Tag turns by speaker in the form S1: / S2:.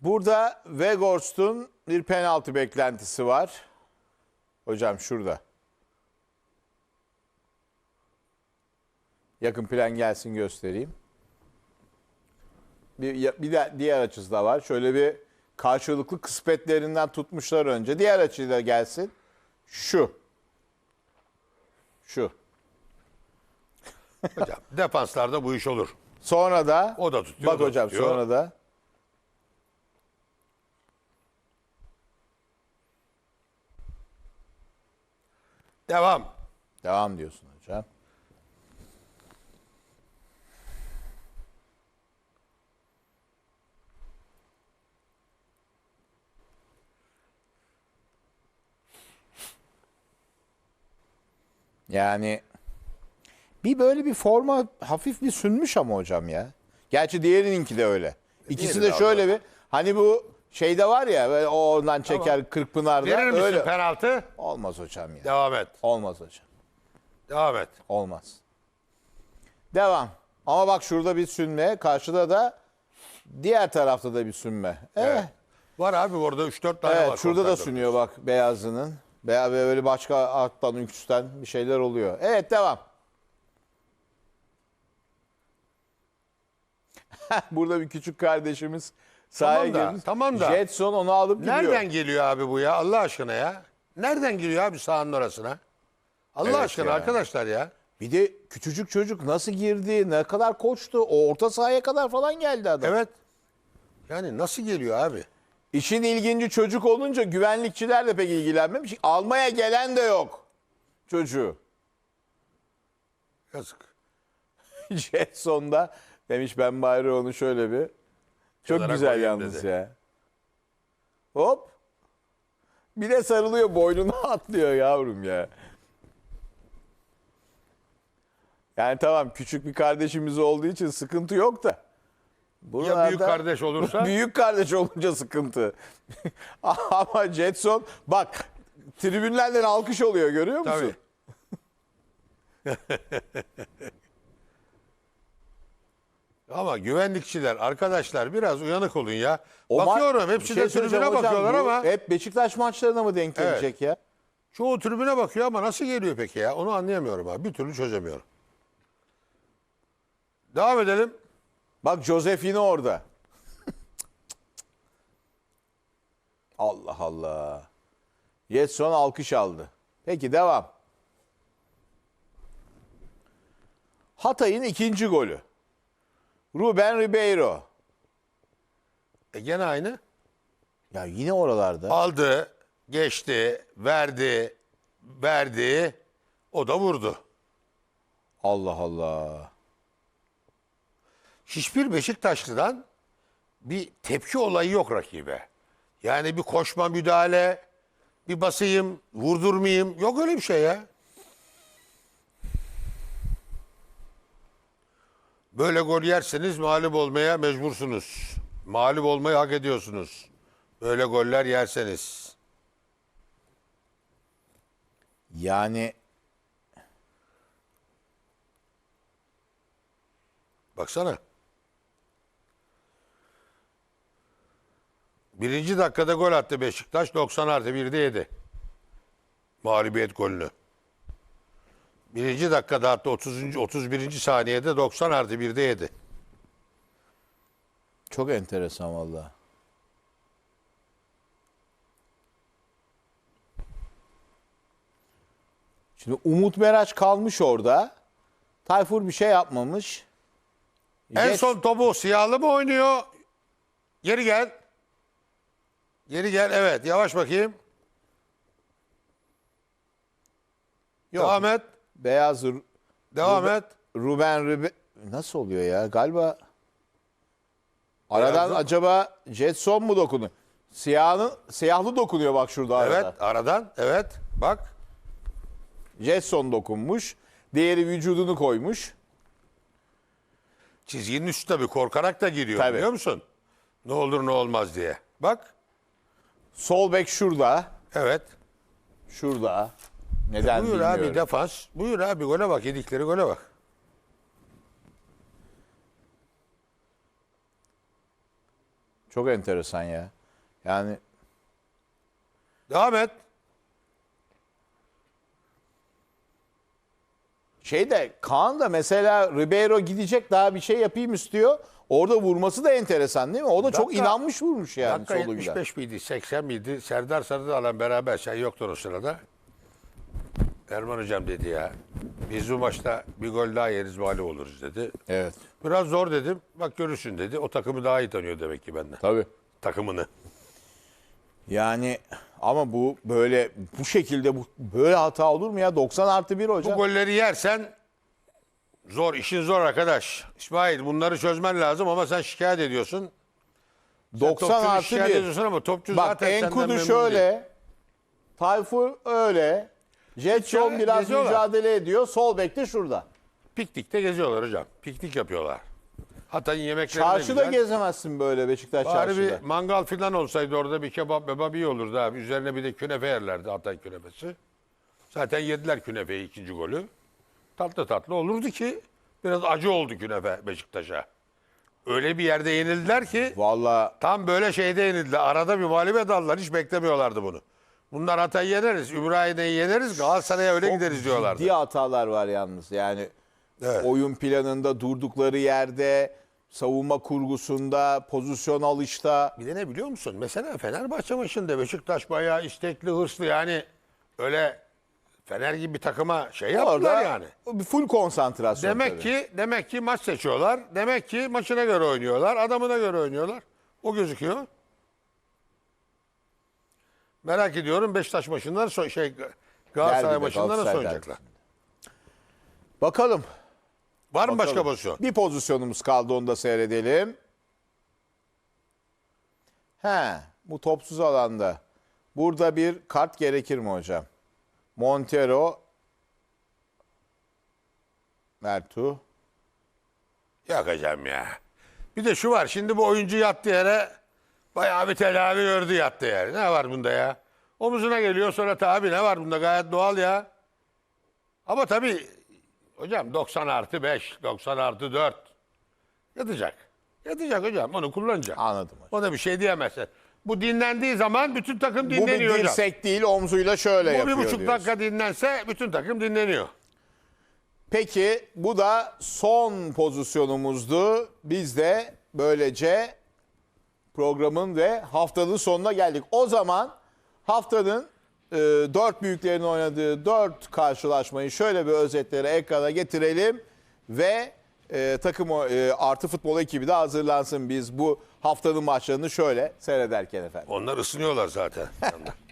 S1: Burada Weghorst'un bir penaltı beklentisi var. Hocam şurada. Yakın plan gelsin göstereyim. Bir, bir de diğer açısı da var. Şöyle bir karşılıklı kısmetlerinden tutmuşlar önce. Diğer açı da gelsin. Şu. Şu.
S2: Hocam defanslarda bu iş olur.
S1: Sonra da
S2: O da tutuyor,
S1: Bak
S2: o da
S1: hocam
S2: tutuyor.
S1: sonra da
S2: Devam.
S1: devam diyorsun hocam. Yani bir böyle bir forma hafif bir sünmüş ama hocam ya. Gerçi diğerininki de öyle. İkisi
S2: Diğeri
S1: de
S2: de
S1: şöyle bir hani bu şeyde var ya böyle o oradan çeker Kırkpınar'da
S2: Verir misin
S1: öyle.
S2: penaltı?
S1: Olmaz hocam ya.
S2: Devam et.
S1: Olmaz hocam.
S2: Devam et.
S1: Olmaz. Devam. Ama bak şurada bir sünme, karşıda da diğer tarafta da bir sünme. Evet.
S2: Evet. Var abi orada 3-4 tane
S1: Evet,
S2: var.
S1: şurada da sünüyor bak beyazının. Veya böyle başka alttan üstten bir şeyler oluyor. Evet devam. Burada bir küçük kardeşimiz sahaya
S2: Tamam da,
S1: girmiş.
S2: tamam da.
S1: Jetson onu alıp gidiyor.
S2: Nereden geliyor abi bu ya Allah aşkına ya? Nereden giriyor abi sahanın orasına? Allah
S1: Evet
S2: aşkına
S1: ya.
S2: arkadaşlar ya.
S1: Bir de küçücük çocuk nasıl girdi, ne kadar koştu. O orta sahaya kadar falan geldi adam.
S2: Evet. Yani nasıl geliyor abi?
S1: İşin ilginci çocuk olunca güvenlikçiler de pek ilgilenmemiş. Almaya gelen de yok çocuğu.
S2: Yazık.
S1: Jetson'da demiş ben bari onu şöyle bir. Çok güzel
S2: koyayım
S1: yalnız
S2: dedi.
S1: ya. Hop. Bir de sarılıyor boynuna atlıyor yavrum ya. Yani tamam küçük bir kardeşimiz olduğu için sıkıntı yok da.
S2: Ya büyük kardeş olursa?
S1: Büyük kardeş olunca sıkıntı. Ama Jetson bak tribünlerden alkış oluyor görüyor musun?
S2: Tabii. Ama güvenlikçiler arkadaşlar biraz uyanık olun ya.
S1: O
S2: Bakıyorum hepsi
S1: şey
S2: de
S1: söyleyeceğim
S2: tribüne bakıyorlar ama
S1: Hep Beşiktaş maçlarına mı denk
S2: Evet.
S1: gelecek ya?
S2: çoğu tribüne bakıyor ama nasıl geliyor peki ya? Onu anlayamıyorum abi. Bir türlü çözemiyorum. Devam edelim.
S1: Bak Josefino orada. Allah Allah. Jetson alkış aldı. Peki devam. Hatay'ın ikinci golü. Ruben Ribeiro.
S2: E gene aynı.
S1: Ya yine oralarda.
S2: Aldı, geçti, verdi, verdi. O da vurdu.
S1: Allah Allah.
S2: Hiçbir Beşiktaşlı'dan bir tepki olayı yok rakibe. Yani bir koşma müdahale, bir basayım, vurdurmayayım. Yok öyle bir şey ya. Böyle gol yerseniz mağlup olmaya mecbursunuz. Mağlup olmayı hak ediyorsunuz. Böyle goller yerseniz.
S1: Yani
S2: Baksana. Birinci dakikada gol attı Beşiktaş. 90 artı 1'de yedi. Mağlubiyet golünü. Birinci dakikada attı 30. 31. saniyede 90 artı 1'de yedi.
S1: çok enteresan valla. Şimdi Umut Meraç kalmış orada. Tayfur bir şey yapmamış.
S2: En
S1: Jet-
S2: son topu siyahlı mı oynuyor? Geri gel. Geri gel. Evet. Yavaş bakayım.
S1: Yok,
S2: Devam et.
S1: Beyaz Ru-
S2: Devam
S1: Ruben-
S2: et.
S1: Ruben Ribe nasıl oluyor ya? Galiba aradan
S2: Beyazı-
S1: acaba Jetson mu dokunuyor? Siyahlı, siyahlı dokunuyor bak şurada arada.
S2: Evet. Aradan. Evet. Bak.
S1: Jetson dokunmuş. Diğeri vücudunu koymuş.
S2: Çizginin üstü tabii korkarak da giriyor
S1: Tabii.
S2: biliyor musun? Ne olur ne olmaz diye. Bak.
S1: Sol bek şurada.
S2: Evet.
S1: Şurada. Neden
S2: Buyur
S1: bilmiyorum.
S2: abi defans. Buyur abi gole bak. Yedikleri gole bak.
S1: Çok enteresan ya. Yani
S2: Devam et.
S1: şeyde Kaan da mesela Ribeiro gidecek daha bir şey yapayım istiyor. Orada vurması da enteresan değil mi? O da çok
S2: Dakika-
S1: inanmış vurmuş yani
S2: Dakika
S1: solu gider.
S2: 75 miydi, 80 miydi? Serdar Sarıdağ'la beraber sen yoktun o sırada. Erman Hocam dedi ya. Biz bu maçta bir gol daha yeriz mağlup oluruz dedi.
S1: Evet.
S2: Biraz zor dedim. Bak görürsün dedi. O takımı daha iyi tanıyor demek ki benden.
S1: Tabii.
S2: Takımını.
S1: Yani ama bu böyle bu şekilde bu böyle hata olur mu ya? 90 artı 1
S2: Bu
S1: hocam.
S2: golleri yersen zor. işin zor arkadaş. İsmail bunları çözmen lazım ama sen şikayet ediyorsun. Sen
S1: 90
S2: topçunu
S1: artı
S2: şikayet
S1: 1.
S2: ediyorsun ama topçu
S1: Bak
S2: zaten senden
S1: Enkudu
S2: memnun
S1: şöyle. Tayfur öyle. Jetson biraz
S2: geziyorlar.
S1: mücadele ediyor. Sol bek de şurada.
S2: Piknikte geziyorlar hocam. Piknik yapıyorlar. Hatay'ın yemekleri de
S1: Çarşıda
S2: güzel.
S1: gezemezsin böyle Beşiktaş
S2: Bari
S1: çarşıda.
S2: bir mangal falan olsaydı orada bir kebap mebap iyi olurdu abi. Üzerine bir de künefe yerlerdi Hatay künefesi. Zaten yediler künefeyi ikinci golü. Tatlı tatlı olurdu ki biraz acı oldu künefe Beşiktaş'a. Öyle bir yerde yenildiler ki
S1: Valla
S2: tam böyle şeyde yenildiler. Arada bir mağlubiyet aldılar. Hiç beklemiyorlardı bunu. Bunlar Hatay'ı yeneriz, Ümraniye'yi yeneriz, Galatasaray'a öyle gideriz diyorlardı.
S1: ciddi hatalar var yalnız. Yani
S2: Evet.
S1: oyun planında durdukları yerde, savunma kurgusunda, pozisyon alışta.
S2: Bir de ne biliyor musun? Mesela Fenerbahçe maçında Beşiktaş bayağı istekli, hırslı yani öyle Fener gibi bir takıma şey yaptılar
S1: Orada
S2: yani.
S1: full konsantrasyon.
S2: Demek
S1: tabii.
S2: ki demek ki maç seçiyorlar. Demek ki maçına göre oynuyorlar, adamına göre oynuyorlar. O gözüküyor. Merak ediyorum Beşiktaş maçından son şey Galatasaray
S1: Derbide,
S2: maçından nasıl
S1: Galatasaray
S2: oynayacaklar?
S1: Bakalım.
S2: Var mı başka
S1: Bakalım.
S2: pozisyon?
S1: Bir pozisyonumuz kaldı onu da seyredelim. He, bu topsuz alanda. Burada bir kart gerekir mi hocam? Montero Mertu.
S2: Yok hocam ya. Bir de şu var şimdi bu oyuncu yattığı yere bayağı bir tedavi gördü yattığı yere. Ne var bunda ya? Omuzuna geliyor sonra tabi ne var bunda gayet doğal ya. Ama tabii hocam 90 artı 5, 90 artı 4 yatacak. Yatacak hocam onu kullanacak.
S1: Anladım hocam.
S2: Ona bir şey diyemezsin. Bu dinlendiği zaman bütün takım
S1: Bu bir
S2: dinleniyor hocam.
S1: dirsek değil omzuyla şöyle
S2: Bu bir
S1: yapıyor
S2: buçuk
S1: diyorsun.
S2: dakika dinlense bütün takım dinleniyor.
S1: Peki bu da son pozisyonumuzdu. Biz de böylece programın ve haftanın sonuna geldik. O zaman haftanın e, dört büyüklerin oynadığı dört karşılaşmayı şöyle bir özetlere ekrana getirelim ve e, takım e, artı futbol ekibi de hazırlansın biz bu haftanın maçlarını şöyle seyrederken efendim.
S2: Onlar ısınıyorlar zaten.